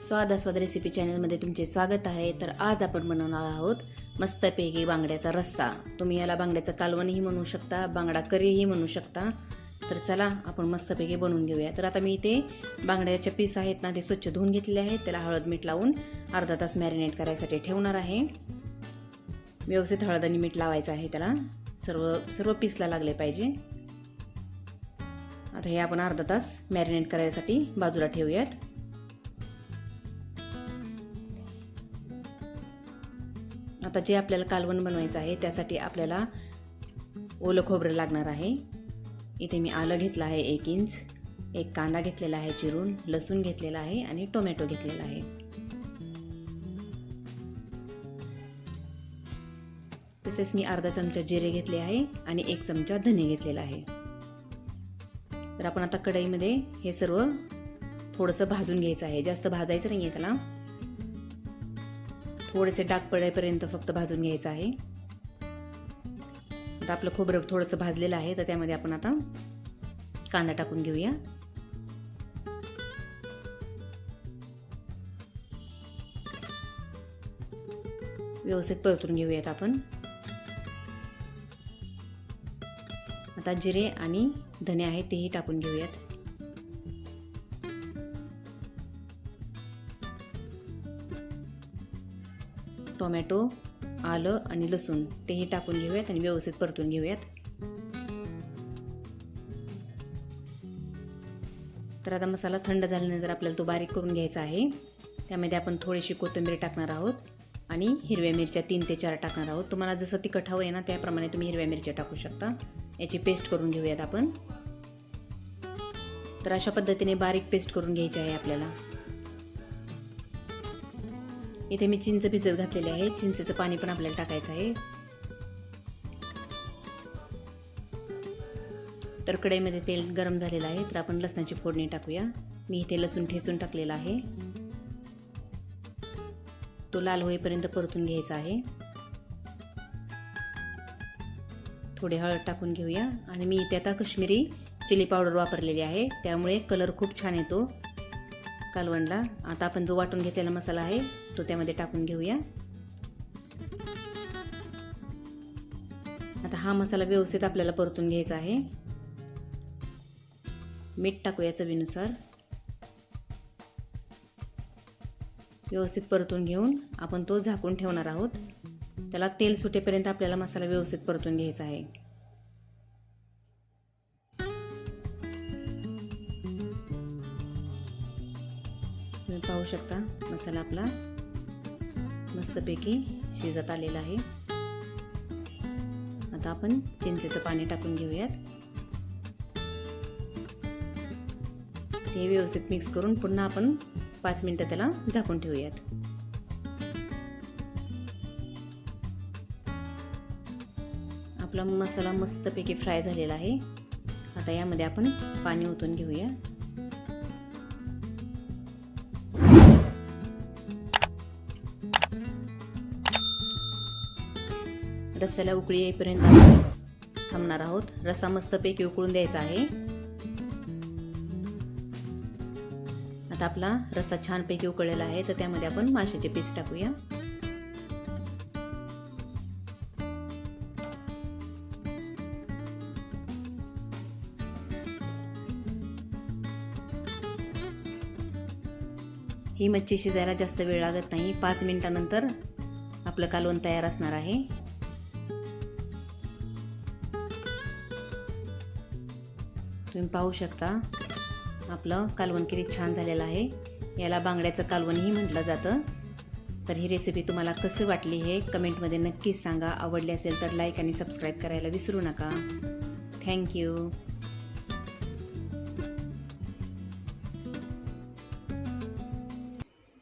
स्वादास्वाद recipe चॅनलमध्ये तुमचे स्वागत आहे. तर आज आपण बनवणार आहोत मस्तपैकी बांगड्याचा रस्सा. तुम्ही याला बांगड्याचं कालवणही म्हणू शकता बांगडा करीही म्हणू शकता. तर चला आपण मस्तपैकी बनवून घेऊया. तर आता मी इथे बांगड्याच्या पीस आहेत ना ते स्वच्छ धुवून घेतलेले आहेत. त्याला हळद मीठ लावून अर्धा तास मॅरिनेट करायसाठी ठेवणार आहे. व्यवस्थित हळद आणि मीठ लावायचं आहे त्याला. सर्व सर्व पीसला लागले पाहिजे. आता हे आपण अर्धा तास मॅरिनेट करायसाठी बाजूला ठेवूयात. आता जे आपल्याला कालवण बनवायचं आहे त्यासाठी आपल्याला ओलं खोबरं लागणार आहे. इथे मी आलं घेतलं आहे एक इंच एक कांदा घेतलेला आहे चिरून लसूण घेतलेला आहे आणि टोमॅटो घेतलेला आहे. तसेच मी अर्धा चमचा जिरे घेतले आहे आणि एक चमचा धने घेतलेला आहे. तर आपण आता कढईमध्ये हे सर्व थोडंसं भाजून घ्यायचं आहे. जास्त भाजायचं नाही आहे त्याला. थोडेसे डाग पडेपर्यंत फक्त भाजून घ्यायचं आहे. आता आपलं खोबरं थोडंसं भाजलेलं आहे तर त्यामध्ये आपण आता कांदा टाकून घेऊया. व्यवस्थित परतून घेऊयात आपण. आता जिरे आणि धने आहे तेही टाकून घेऊयात. टोमॅटो आलं आणि लसूण तेही टाकून घेऊयात आणि व्यवस्थित परतून घेऊयात. तर आता मसाला थंड झाल्यानंतर आपल्याला तो बारीक करून घ्यायचा आहे. त्यामध्ये आपण थोडीशी कोथिंबीर टाकणार आहोत आणि हिरव्या मिरच्या तीन ते चार टाकणार आहोत. तुम्हाला जसं तिखट हवं आहे ना त्याप्रमाणे तुम्ही हिरव्या मिरच्या टाकू शकता. याची पेस्ट करून घेऊयात आपण. तर अशा पद्धतीने बारीक पेस्ट करून घ्यायची आहे आपल्याला. इथे मी चिंच भिजत घातलेले आहे. चिंचेचं पाणी पण आपल्याला टाकायचं आहे. तर कढईमध्ये तेल गरम झालेलं आहे. तर आपण लसणाची फोडणी टाकूया. मी इथे लसूण ठेचून टाकलेला आहे. तो लाल होईपर्यंत परतून घ्यायचा आहे. थोडे हळद टाकून घेऊया. आणि मी इथे आता कश्मीरी चिली पावडर वापरलेली आहे. त्यामुळे कलर खूप छान येतो कालवणला. आता आपण जो वाटून घेतलेला मसाला आहे तो त्यामध्ये टाकून घेऊया. आता हा मसाला व्यवस्थित आपल्याला परतून घ्यायचा आहे. मीठ टाकूया चवीनुसार. व्यवस्थित परतून घेऊन आपण तो झाकून ठेवणार आहोत. त्याला तेल सुटेपर्यंत आपल्याला मसाला व्यवस्थित परतून घ्यायचा आहे. तुम्ही पाहू शकता मसाला आपला मस्तपैकी शिजत आलेला आहे. आता आपण चिंचेचं पाणी टाकून घेऊयात. हे व्यवस्थित मिक्स करून पुन्हा आपण पाच मिनटं त्याला झाकून ठेवूयात. आपला मसाला मस्तपैकी फ्राय झालेला आहे. आता यामध्ये आपण पाणी ओतून घेऊया. रस्याला उकळी येईपर्यंत आपण थांबणार आहोत. रस्सा मस्तपैकी उकळून द्यायचा आहे. आता आपला रस्सा छानपैकी उकळलेला आहे तर त्यामध्ये आपण माशाचे पीस टाकूया. ही मच्छी शिजायला जास्त वेळ लागत नाही. पाच मिनिटानंतर आपलं कालवण तयार असणार आहे. तुम्ही पाहू शकता आपलं कालवण किती छान झालेलं आहे. याला बांगड्याचं कालवणही म्हटलं जातं. तर ही रेसिपी तुम्हाला कसं वाटली हे कमेंटमध्ये नक्कीच सांगा. आवडली असेल तर लाईक आणि सबस्क्राईब करायला विसरू नका. थँक्यू